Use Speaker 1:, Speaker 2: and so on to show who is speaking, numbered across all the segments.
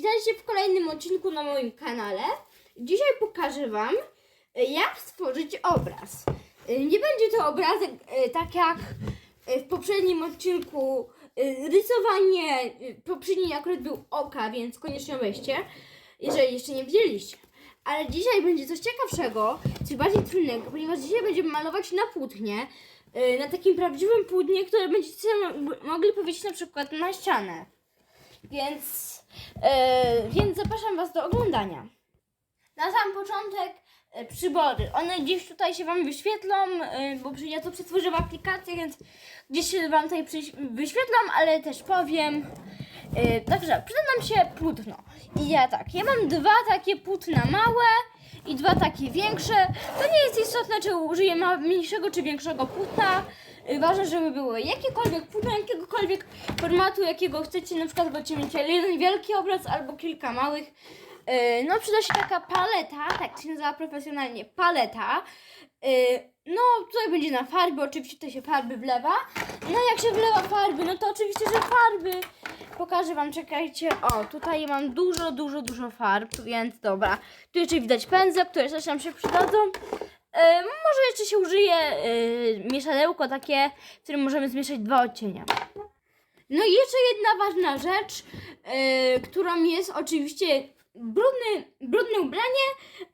Speaker 1: Witajcie w kolejnym odcinku na moim kanale. Dzisiaj pokażę Wam, y, jak stworzyć obraz. Y, Nie będzie to obrazek y, tak jak w poprzednim odcinku rysowanie, poprzedni akurat był oka, więc koniecznie obejście, jeżeli jeszcze nie widzieliście. Ale dzisiaj będzie coś ciekawszego, coś bardziej trudnego, ponieważ dzisiaj będziemy malować na płótnie, na takim prawdziwym płótnie, które będziecie mogli powiedzieć na przykład na ścianę. Więc, e, więc zapraszam Was do oglądania. Na sam początek e, przybory. One gdzieś tutaj się Wam wyświetlą, e, bo przy- ja to przetworzę w aplikacji, więc gdzieś się Wam tutaj przyś- wyświetlą, ale też powiem. E, także przyda nam się płótno. I ja tak, ja mam dwa takie płótna małe i dwa takie większe. To nie jest istotne, czy użyję mniejszego czy większego płótna. Y, Ważne, żeby były jakiekolwiek płótno, jakiegokolwiek formatu, jakiego chcecie. Na przykład będziecie mieć jeden wielki obraz albo kilka małych. Y, No przyda się taka paleta, tak się nazywa profesjonalnie, paleta. Y, No tutaj będzie na farby, oczywiście tutaj się farby wlewa. No jak się wlewa farby, no to oczywiście, że farby. Pokażę wam, czekajcie. O, tutaj mam dużo, dużo, dużo farb, więc dobra. Tu jeszcze widać pędzle, które też nam się przydadzą. E, może jeszcze się użyje e, mieszadełko takie, w którym możemy zmieszać dwa odcienia. No i jeszcze jedna ważna rzecz, e, którą jest oczywiście brudny, brudne ubranie.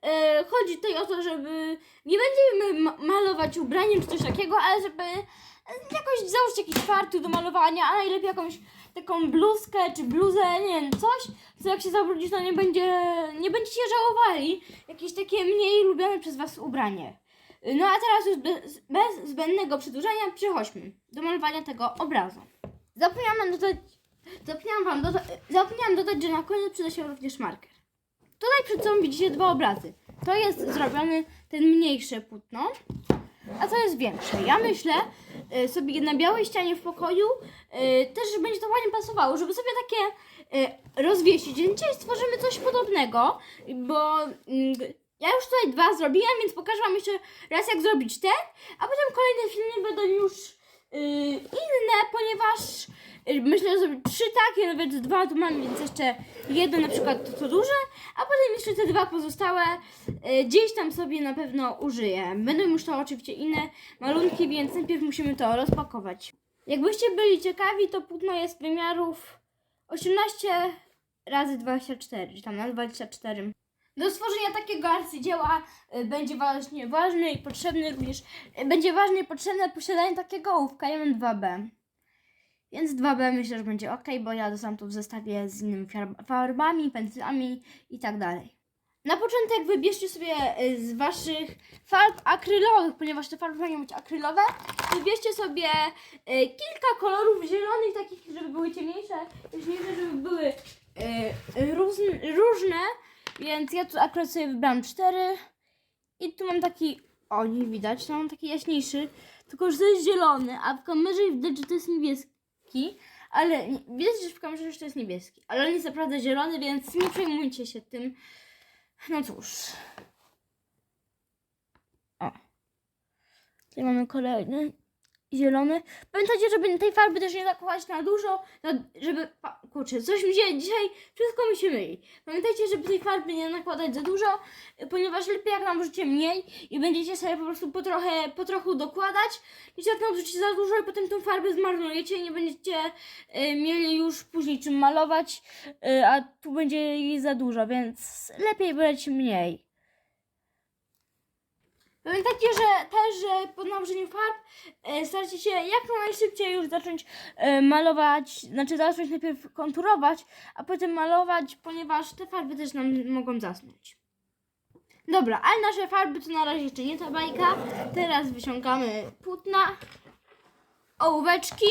Speaker 1: E, chodzi tutaj o to, żeby nie będziemy ma- malować ubraniem czy coś takiego, ale żeby jakoś założyć jakiś fartuch do malowania, a najlepiej jakąś taką bluzkę czy bluzę, nie wiem, coś, co jak się zabrudzi, to nie będzie, nie będziecie żałowali. Jakieś takie mniej lubiane przez was ubranie. No a teraz już bez, bez zbędnego przedłużania przechodźmy do malowania tego obrazu. Zapomniałam dodać, zapomniałam wam dodać, zapomniałam dodać, że na koniec przyda się również marker. Tutaj przed sobą widzicie dwa obrazy. To jest zrobiony ten mniejsze płótno, a to jest większe. Ja myślę sobie na białej ścianie w pokoju y, też będzie to ładnie pasowało, żeby sobie takie y, rozwiesić. Dzisiaj stworzymy coś podobnego, bo mm, ja już tutaj dwa zrobiłam, więc pokażę wam jeszcze raz jak zrobić te, a potem kolejne filmy będą już y, inne, ponieważ myślę, że zrobić trzy takie, nawet dwa tu mam, więc jeszcze jedno na przykład to, to duże, a potem jeszcze te dwa pozostałe y, gdzieś tam sobie na pewno użyję. Będą już to oczywiście inne malunki, więc najpierw musimy to rozpakować. Jakbyście byli ciekawi, to płótno jest wymiarów 18 razy 24, czy tam na 24. Do stworzenia takiego arcydzieła y, będzie właśnie ważny i potrzebny również, y, będzie ważne i potrzebne posiadanie takiego ołówka. Ja mam 2B. Więc 2B myślę, że będzie ok, bo ja dostałam to w zestawie z innymi farb- farbami, pędzlami i tak dalej. Na początek wybierzcie sobie y, z waszych farb akrylowych, ponieważ te farby mają być akrylowe. Wybierzcie sobie y, kilka kolorów zielonych, takich, żeby były ciemniejsze, jaśniejsze, żeby były y, różne. Więc ja tu akurat sobie wybrałam cztery. I tu mam taki, o nie widać, tu mam taki jaśniejszy, tylko że to jest zielony, a w kamerze widać, że to jest niebieski. Ale widać, że w kamerze że to jest niebieski. Ale on jest naprawdę zielony, więc nie przejmujcie się tym. No cóż. O. Tutaj mamy kolejny zielony. Pamiętajcie, żeby tej farby też nie nakładać na dużo, żeby... Kurczę, coś mi się dzisiaj... Wszystko mi się myli. Pamiętajcie, żeby tej farby nie nakładać za dużo, ponieważ lepiej jak nałożycie mniej i będziecie sobie po prostu po trochę, po trochu dokładać, niż jak nałożycie za dużo i potem tą farbę zmarnujecie i nie będziecie y, mieli już później czym malować, y, a tu będzie jej za dużo, więc lepiej brać mniej. Pamiętajcie, że też że po nałożeniu farb e, starajcie się jak najszybciej już zacząć e, malować, znaczy zacząć najpierw konturować, a potem malować, ponieważ te farby też nam mogą zasnąć. Dobra, ale nasze farby to na razie jeszcze nie ta bajka. Teraz wyciągamy płótna, ołóweczki,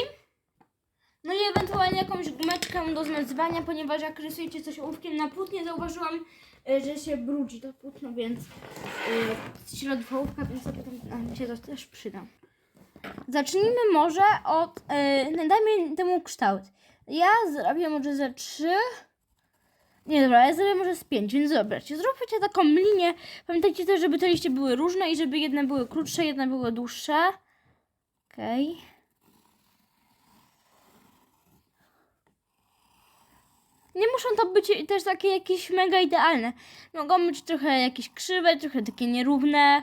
Speaker 1: no i ewentualnie jakąś gumeczkę do zmazywania, ponieważ jak rysujecie coś ołówkiem na płótnie, zauważyłam, że się brudzi to płótno, więc yy, środek ołówka, więc potem nam się to też przyda. Zacznijmy może od, yy, dajmy temu kształt. Ja zrobię może ze trzy, nie dobra, ja zrobię może z pięć, więc zobaczcie, zróbcie taką linię. Pamiętajcie też, żeby te liście były różne i żeby jedne były krótsze, jedne były dłuższe. Okej. Nie muszą to być też takie jakieś mega idealne. Mogą być trochę jakieś krzywe, trochę takie nierówne,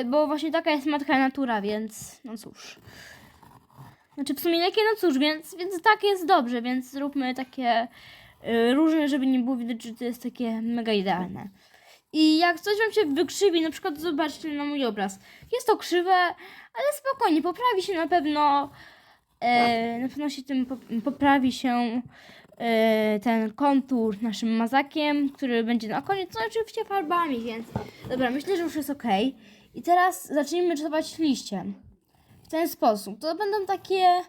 Speaker 1: y, bo właśnie taka jest matka natura, więc no cóż. Znaczy w sumie jakie, no cóż, więc, więc tak jest dobrze, więc zróbmy takie y, różne, żeby nie było widać, że to jest takie mega idealne. I jak coś wam się wykrzywi, na przykład zobaczcie na mój obraz. Jest to krzywe, ale spokojnie, poprawi się na pewno. E, na pewno się tym pop- poprawi się e, ten kontur naszym mazakiem, który będzie na koniec, no oczywiście farbami, więc dobra, myślę, że już jest ok. I teraz zacznijmy rysować liściem. W ten sposób. To będą takie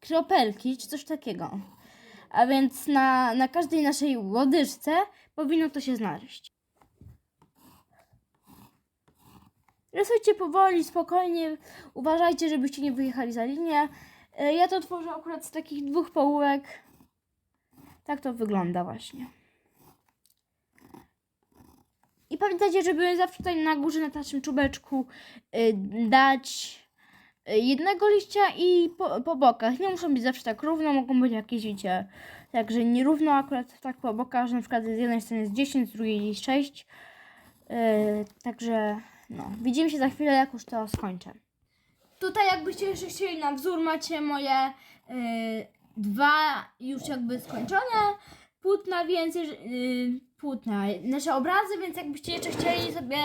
Speaker 1: kropelki, czy coś takiego. A więc na, na każdej naszej łodyżce powinno to się znaleźć. Rysujcie powoli, spokojnie. Uważajcie, żebyście nie wyjechali za linię. E, Ja to tworzę akurat z takich dwóch połówek. Tak to wygląda właśnie. I pamiętajcie, żeby zawsze tutaj na górze, na naszym czubeczku y, dać y, jednego liścia i po, po bokach. Nie muszą być zawsze tak równo, mogą być jakieś, wiecie, także nierówno akurat tak po bokach, że na przykład z jednej strony jest 10, z drugiej 6. Yy, także no, widzimy się za chwilę, jak już to skończę. Tutaj jakbyście jeszcze chcieli na wzór, macie moje yy, dwa już jakby skończone płótna, więc yy, płótna, nasze obrazy, więc jakbyście jeszcze chcieli sobie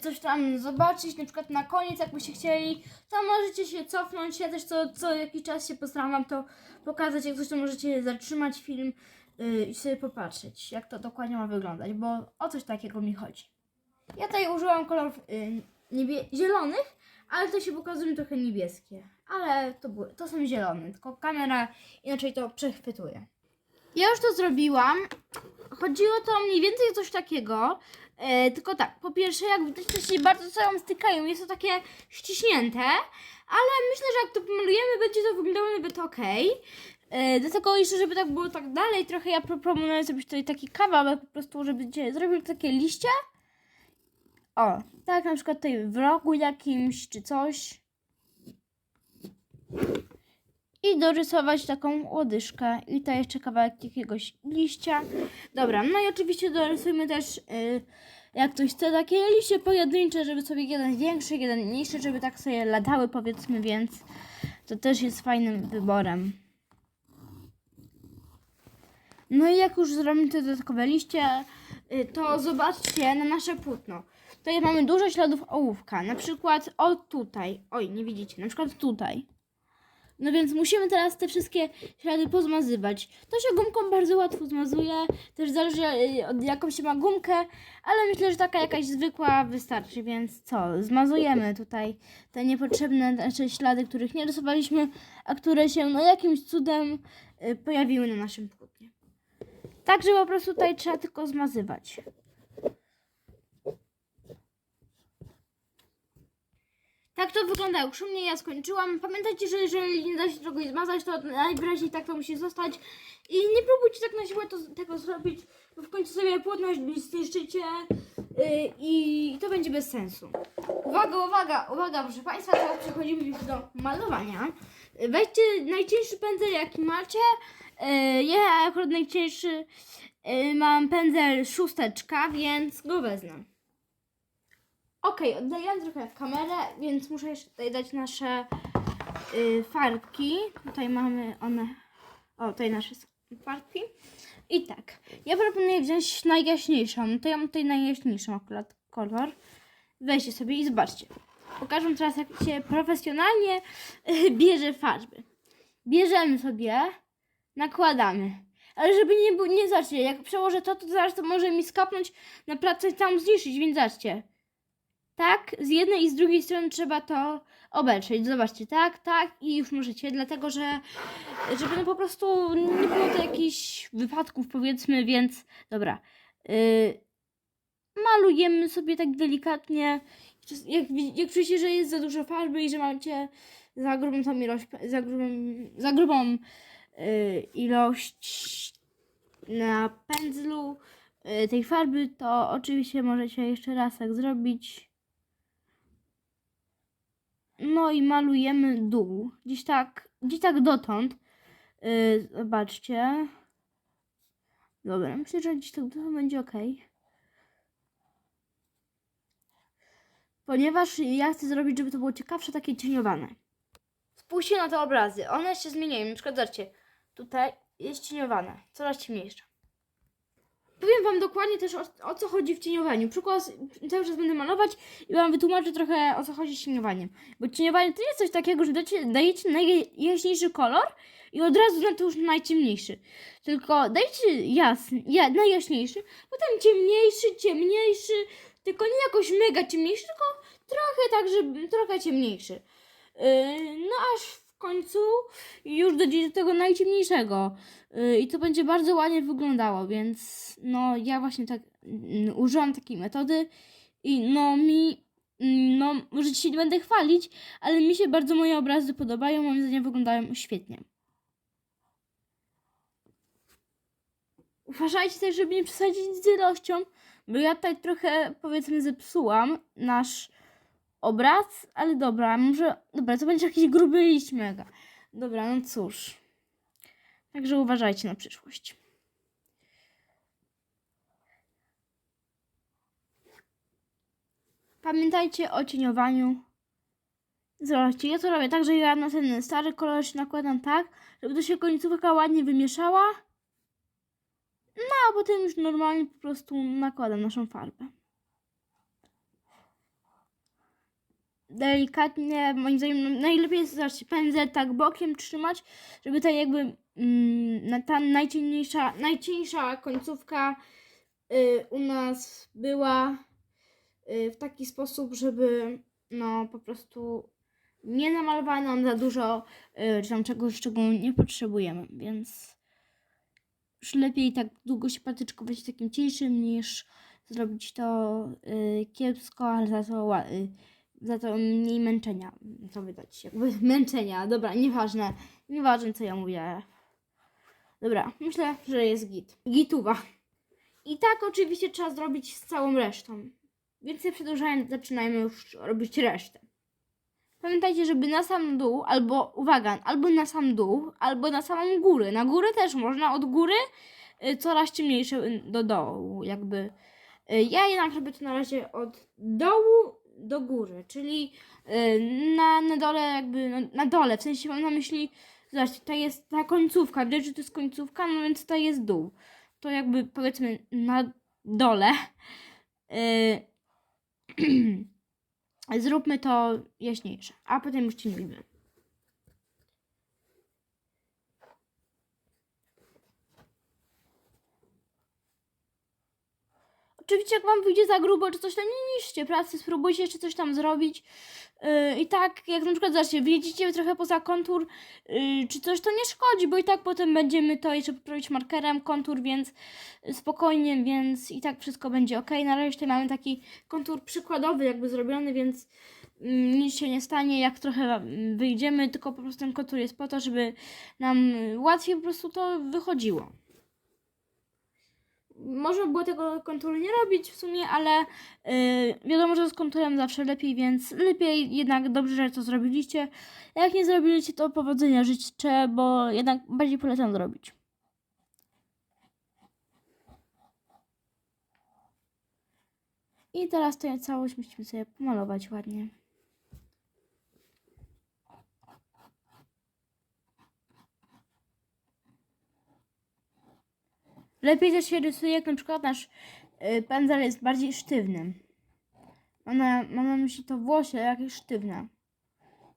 Speaker 1: coś tam zobaczyć, na przykład na koniec, jakbyście chcieli, to możecie się cofnąć. Ja też co, co jakiś czas się postaram wam to pokazać, jak coś to możecie zatrzymać film yy, i sobie popatrzeć, jak to dokładnie ma wyglądać, bo o coś takiego mi chodzi. Ja tutaj użyłam kolorów yy, zielonych, ale to się pokazują trochę niebieskie. Ale to, były, to są zielone, tylko kamera inaczej to przechwytuje. Ja już to zrobiłam. Chodziło to mniej więcej o coś takiego. E, tylko tak, po pierwsze, jak widać, to się bardzo ze sobą stykają. Jest to takie ściśnięte, ale myślę, że jak to pomalujemy, będzie to wyglądało nawet ok. E, do tego jeszcze, żeby tak było tak dalej, trochę ja pro- proponuję zrobić tutaj taki kawałek po prostu, żebyście zrobili takie liście. O, tak na przykład tutaj w rogu jakimś czy coś. I dorysować taką łodyżkę. I tutaj jeszcze kawałek jakiegoś liścia. Dobra, no i oczywiście dorysujmy też, y, jak ktoś chce, takie liście pojedyncze, żeby sobie jeden większy, jeden mniejszy, żeby tak sobie latały powiedzmy, więc to też jest fajnym wyborem. No i jak już zrobimy te dodatkowe liście, y, to zobaczcie na nasze płótno. Tutaj mamy dużo śladów ołówka, na przykład o tutaj, oj nie widzicie, na przykład tutaj. No więc musimy teraz te wszystkie ślady pozmazywać. To się gumką bardzo łatwo zmazuje, też zależy y, od jaką się ma gumkę, ale myślę, że taka jakaś zwykła wystarczy, więc co, zmazujemy tutaj te niepotrzebne nasze ślady, których nie rysowaliśmy, a które się no jakimś cudem y, pojawiły na naszym płótnie. Także po prostu tutaj trzeba tylko zmazywać. Tak to wygląda już u mnie, ja skończyłam. Pamiętajcie, że jeżeli nie da się czegoś zmazać, to najwyraźniej tak to musi zostać. I nie próbujcie tak na siłę to, tego zrobić, bo w końcu sobie płótność zniszczycie yy, i to będzie bez sensu. Uwaga, uwaga, uwaga, proszę Państwa, teraz przechodzimy już do malowania. Weźcie najcieńszy pędzel, jaki macie. Yy, ja akurat najcieńszy yy, mam pędzel szósteczka, więc go wezmę. Okej, oddajemy trochę kamerę, więc muszę jeszcze tutaj dać nasze y, farbki. Tutaj mamy one. O, tutaj nasze farbki. I tak, ja proponuję wziąć najjaśniejszą. To ja mam tutaj najjaśniejszą akurat kolor. Weźcie sobie i zobaczcie. Pokażę teraz, jak się profesjonalnie y, bierze farby. Bierzemy sobie, nakładamy. Ale żeby nie nie zobaczcie, jak przełożę to, to zaraz to może mi skapnąć na pracę tam zniszczyć, więc zobaczcie. Tak, z jednej i z drugiej strony trzeba to obejrzeć. Zobaczcie, tak, tak i już możecie, dlatego że żeby no po prostu nie było to jakichś wypadków powiedzmy, więc dobra. Yy, malujemy sobie tak delikatnie. Jak, jak czujecie, że jest za dużo farby i że macie za grubą tą ilość, za grubą, za grubą yy, ilość na pędzlu yy, tej farby, to oczywiście możecie jeszcze raz tak zrobić. No i malujemy dół. Gdzieś tak, gdzieś tak dotąd. Yy, zobaczcie. Dobra, myślę, że dziś to, to będzie ok. Ponieważ ja chcę zrobić, żeby to było ciekawsze, takie cieniowane. Spójrzcie na te obrazy, one się zmieniają. Na przykład, zobaczcie, tutaj jest cieniowane, coraz ciemniejsze. Powiem Wam dokładnie też o, o co chodzi w cieniowaniu. Przykład cały czas będę malować i Wam wytłumaczę trochę o co chodzi z cieniowaniem. Bo cieniowanie to nie jest coś takiego, że dajecie, dajecie najjaśniejszy kolor i od razu na to już najciemniejszy. Tylko dajcie jasny, ja, najjaśniejszy, potem ciemniejszy, ciemniejszy, tylko nie jakoś mega ciemniejszy, tylko trochę tak, trochę ciemniejszy. Yy, no aż w końcu już dojdzie do tego najciemniejszego. Yy, I to będzie bardzo ładnie wyglądało, więc no ja właśnie tak mm, użyłam takiej metody i no mi, mm, no może się nie będę chwalić, ale mi się bardzo moje obrazy podobają, moim zdaniem wyglądają świetnie. Uważajcie też, żeby nie przesadzić z ilością, bo ja tutaj trochę powiedzmy zepsułam nasz obraz, ale dobra, może, dobra, to będzie jakiś gruby liść mega. Dobra, no cóż. Także uważajcie na przyszłość. Pamiętajcie o cieniowaniu. Zobaczcie, ja to robię tak, że ja na ten stary kolor się nakładam tak, żeby to się końcówka ładnie wymieszała. No, a potem już normalnie po prostu nakładam naszą farbę. Delikatnie, moim zdaniem, najlepiej jest zobaczcie, pędzel tak bokiem trzymać, żeby ta jakby mm, ta najciemniejsza, najcieńsza końcówka y, u nas była y, w taki sposób, żeby no po prostu nie namalowała nam za dużo y, czy tam czegoś, czego nie potrzebujemy, więc już lepiej tak długo się patyczkować takim cieńszym niż zrobić to y, kiepsko, ale za to, ła- y, za to mniej męczenia. Co wydać? Jakby męczenia, dobra, nieważne. Nieważne co ja mówię. Dobra, myślę, że jest git. Gituwa. I tak oczywiście trzeba zrobić z całą resztą. Więc nie przedłużając, zaczynajmy już robić resztę. Pamiętajcie, żeby na sam dół, albo uwaga, albo na sam dół, albo na samą górę. Na górę też można, od góry y, coraz ciemniejsze y, do dołu, jakby. Y, Ja jednak robię to na razie od dołu do góry, czyli y, na, na dole jakby, no, na dole, w sensie mam na myśli, zobaczcie, to jest ta końcówka, widać, że to jest końcówka, no więc to jest dół. To jakby powiedzmy na dole. Y, Zróbmy to jaśniejsze, a potem już cienimy. Oczywiście jak wam wyjdzie za grubo, czy coś tam, nie niszcie pracy, spróbujcie jeszcze coś tam zrobić. Yy, I tak, jak na przykład, zobaczcie, wyjedziecie trochę poza kontur, yy, czy coś, to nie szkodzi, bo i tak potem będziemy to jeszcze poprawić markerem kontur, więc spokojnie, więc i tak wszystko będzie ok. Na razie tutaj mamy taki kontur przykładowy jakby zrobiony, więc mm, nic się nie stanie, jak trochę wyjdziemy, tylko po prostu ten kontur jest po to, żeby nam y, łatwiej po prostu to wychodziło. Można było tego konturu nie robić w sumie, ale yy, wiadomo, że z konturem zawsze lepiej, więc lepiej jednak dobrze, że to zrobiliście. Jak nie zrobiliście, to powodzenia życzę, bo jednak bardziej polecam zrobić. I teraz tę całość musimy sobie pomalować ładnie. Lepiej też się rysuje, jak na przykład nasz y, pędzel jest bardziej sztywny. Mam na, mam na myśli to włosie jakieś sztywne.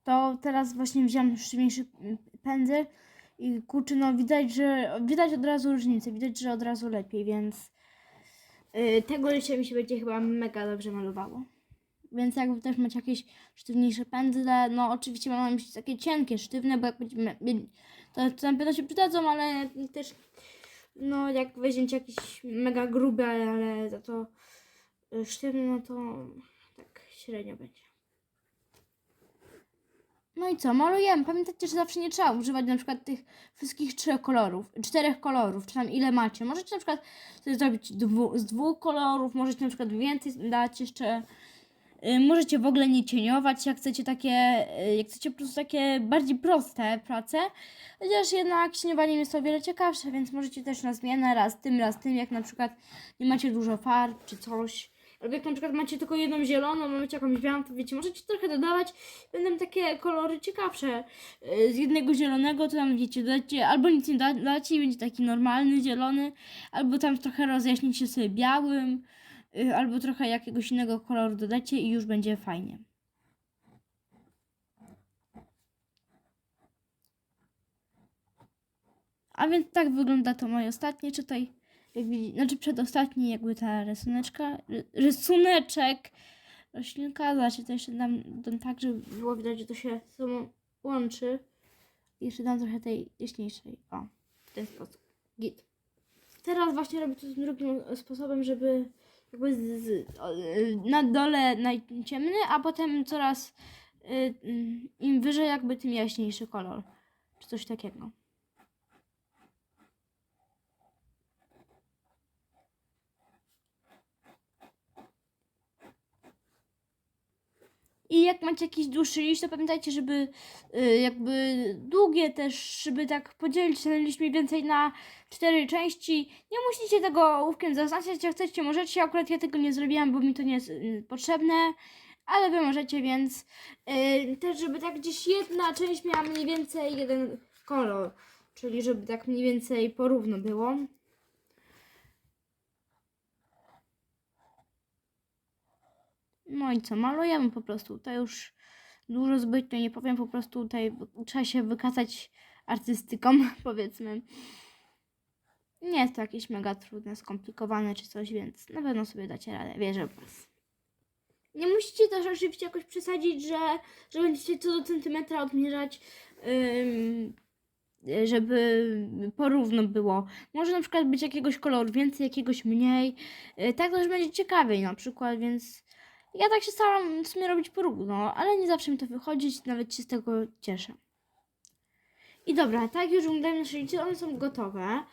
Speaker 1: To teraz właśnie wziąłem sztywniejszy pędzel i kurczę, no widać, że widać od razu różnicę, widać, że od razu lepiej, więc y, tego liścia mi się będzie chyba mega dobrze malowało. Więc jakby też macie jakieś sztywniejsze pędzle, no oczywiście mam na myśli takie cienkie, sztywne, bo jak będziemy, to, to na pewno się przydadzą, ale też no jak weźmiecie jakiś mega gruby, ale, za to y, sztywny, no to tak średnio będzie. No i co, malujemy. Pamiętajcie, że zawsze nie trzeba używać na przykład tych wszystkich trzech kolorów, czterech kolorów, czy tam ile macie. Możecie na przykład sobie zrobić dwu, z dwóch kolorów, możecie na przykład więcej dać jeszcze. Y, Możecie w ogóle nie cieniować, jak chcecie takie, y, jak chcecie po prostu takie bardziej proste prace. Chociaż jednak cieniowanie jest o wiele ciekawsze, więc możecie też na zmianę raz tym, raz tym, jak na przykład nie macie dużo farb czy coś. Albo jak na przykład macie tylko jedną zieloną, macie jakąś białą, to wiecie, możecie trochę dodawać. Będą takie kolory ciekawsze. Y, Z jednego zielonego to tam wiecie, dodacie, albo nic nie da- dacie i będzie taki normalny zielony, albo tam trochę rozjaśnicie sobie białym, albo trochę jakiegoś innego koloru dodacie i już będzie fajnie. A więc tak wygląda to moje ostatnie, czytaj, jak widzi, znaczy przedostatni jakby ta rysuneczka, ry- rysuneczek roślinka, znaczy to jeszcze dam, dam tak, żeby było widać, że to się sobą łączy. Jeszcze dam trochę tej jaśniejszej, o, w ten sposób, git. Teraz właśnie robię to drugim sposobem, żeby jakby z, z, y, na dole najciemny, a potem coraz y, im wyżej jakby tym jaśniejszy kolor, czy coś takiego. I jak macie jakiś dłuższy liść, to pamiętajcie, żeby y, jakby długie też, żeby tak podzielić ten liść mniej więcej na cztery części. Nie musicie tego ołówkiem zaznaczać, jak chcecie, możecie. Akurat ja tego nie zrobiłam, bo mi to nie jest y, potrzebne, ale wy możecie, więc y, też, żeby tak gdzieś jedna część miała mniej więcej jeden kolor, czyli żeby tak mniej więcej porówno było. No i co, malujemy po prostu. To już dużo zbytnio nie powiem, po prostu tutaj trzeba się wykazać artystyką, powiedzmy. Nie jest to jakieś mega trudne, skomplikowane czy coś, więc na pewno sobie dacie radę, wierzę w Was. Nie musicie też oczywiście jakoś przesadzić, że, że będziecie co do centymetra odmierzać, ym, żeby porówno było. Może na przykład być jakiegoś koloru więcej, jakiegoś mniej. Yy, tak też będzie ciekawiej na przykład, więc ja tak się staram w sumie robić porówno, ale nie zawsze mi to wychodzi, nawet się z tego cieszę. I dobra, tak już wyglądają nasze liście, one są gotowe.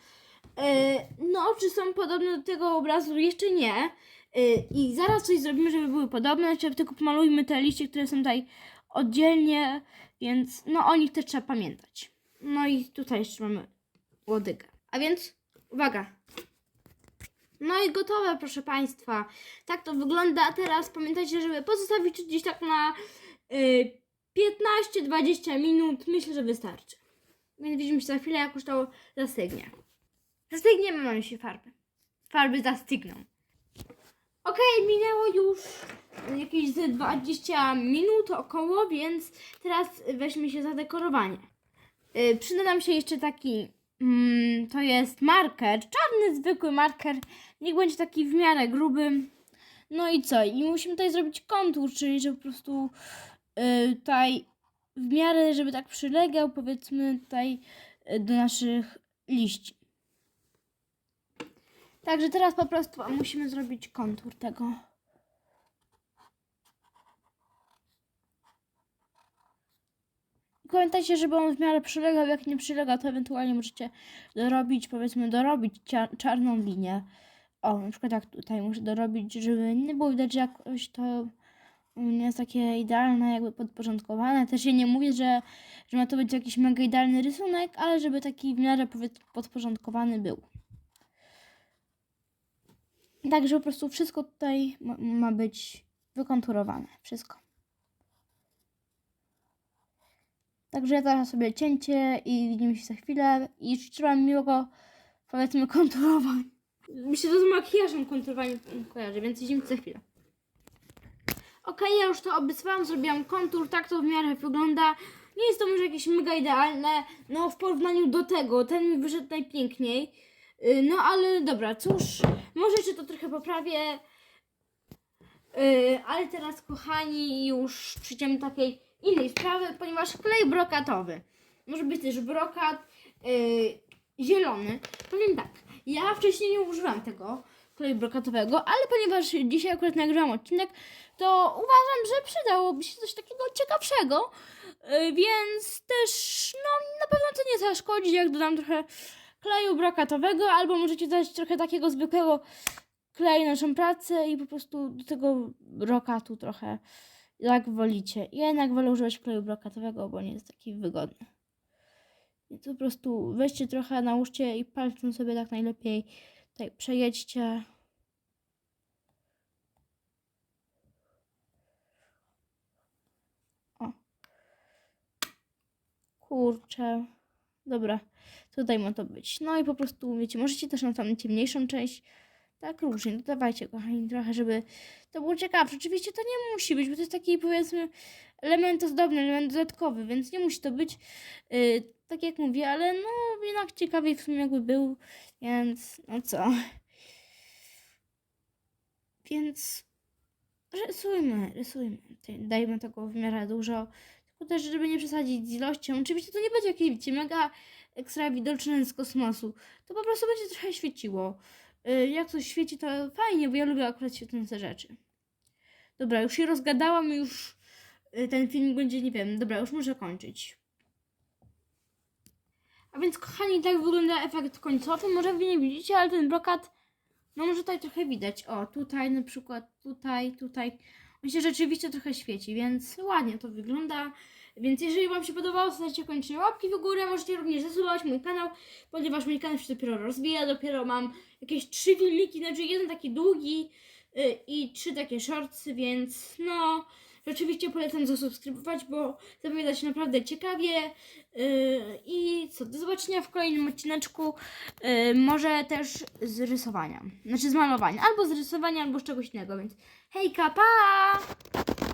Speaker 1: Yy, no, czy są podobne do tego obrazu? Jeszcze nie. Yy, I zaraz coś zrobimy, żeby były podobne, czy tylko pomalujmy te liście, które są tutaj oddzielnie, więc no o nich też trzeba pamiętać. No i tutaj jeszcze mamy łodygę. A więc, uwaga, no i gotowe, proszę Państwa. Tak to wygląda. Teraz pamiętajcie, żeby pozostawić gdzieś tak na y, 15-20 minut. Myślę, że wystarczy. Więc widzimy się za chwilę, jak już to zastygnie. Zastygnie, mamy się farby. Farby zastygną. Okej, minęło już jakieś ze 20 minut około, więc teraz weźmy się za dekorowanie. Yy, przyda nam się jeszcze taki, mm, to jest marker, czarny zwykły marker, niech będzie taki w miarę gruby. No i co? I musimy tutaj zrobić kontur, czyli że po prostu yy, tutaj w miarę, żeby tak przylegał, powiedzmy tutaj yy, do naszych liści. Także teraz po prostu musimy zrobić kontur tego. Pamiętajcie, żeby on w miarę przylegał. Jak nie przylega, to ewentualnie możecie dorobić, powiedzmy, dorobić czarną linię. O, na przykład jak tutaj muszę dorobić, żeby nie było widać, że jakoś to nie jest takie idealne, jakby podporządkowane. Też ja nie mówię, że, że ma to być jakiś mega idealny rysunek, ale żeby taki w miarę podporządkowany był. Także po prostu wszystko tutaj ma, ma być wykonturowane. Wszystko. Także ja teraz sobie cięcie i widzimy się za chwilę. I życzę miłego, powiedzmy, konturowania. Myślę, że z makijażem konturowanie kojarzy, więc się za chwilę. Okej, ja już to obiecałam, zrobiłam kontur, tak to w miarę wygląda. Nie jest to może jakieś mega idealne, no w porównaniu do tego, ten mi wyszedł najpiękniej. Yy, No ale dobra, cóż, może jeszcze to trochę poprawię. Yy, ale teraz, kochani, już przejdziemy do takiej innej sprawy, ponieważ klej brokatowy. Może być też brokat yy, zielony. Powiem tak, ja wcześniej nie używam tego kleju brokatowego, ale ponieważ dzisiaj akurat nagrywam odcinek, to uważam, że przydałoby się coś takiego ciekawszego. Yy, więc też, no, na pewno to nie zaszkodzi, jak dodam trochę kleju brokatowego, albo możecie dać trochę takiego zwykłego kleję naszą pracę i po prostu do tego brokatu trochę, jak wolicie. Ja jednak wolę używać kleju brokatowego, bo nie jest taki wygodny. Więc po prostu weźcie trochę, nałóżcie i palcem sobie tak najlepiej tutaj przejedźcie. O. Kurczę. Dobra, tutaj ma to być. No i po prostu, wiecie, możecie też na tam ciemniejszą część. Tak różnie, dodawajcie kochani trochę, żeby to było ciekawsze. Oczywiście to nie musi być, bo to jest taki powiedzmy element ozdobny, element dodatkowy, więc nie musi to być yy, tak jak mówię, ale no jednak ciekawiej w sumie jakby był, więc no co. Więc rysujmy, rysujmy. Dajmy tego w miarę dużo. Tylko też, żeby nie przesadzić z ilością. Oczywiście to nie będzie jakieś wiecie, mega ekstra widoczne z kosmosu. To po prostu będzie trochę świeciło. Y, Jak coś świeci, to fajnie, bo ja lubię akurat świecące rzeczy. Dobra, już się rozgadałam, już ten film będzie, nie wiem, dobra, już muszę kończyć. A więc, kochani, tak wygląda efekt końcowy. Może wy nie widzicie, ale ten brokat, no może tutaj trochę widać. O, tutaj na przykład, tutaj, tutaj. On się rzeczywiście trochę świeci, więc ładnie to wygląda. Więc jeżeli Wam się podobało, zostawcie koniecznie łapki w górę. Możecie również zasubować mój kanał, ponieważ mój kanał się dopiero rozwija. Dopiero mam jakieś trzy filmiki, znaczy jeden taki długi y, i trzy takie shortsy, więc no... Rzeczywiście polecam zasubskrybować, bo zapowiada się naprawdę ciekawie. Yy, I co, do zobaczenia w kolejnym odcineczku. Yy, może też z rysowania. Znaczy z malowania. Albo z rysowania, albo z czegoś innego, więc hejka, pa!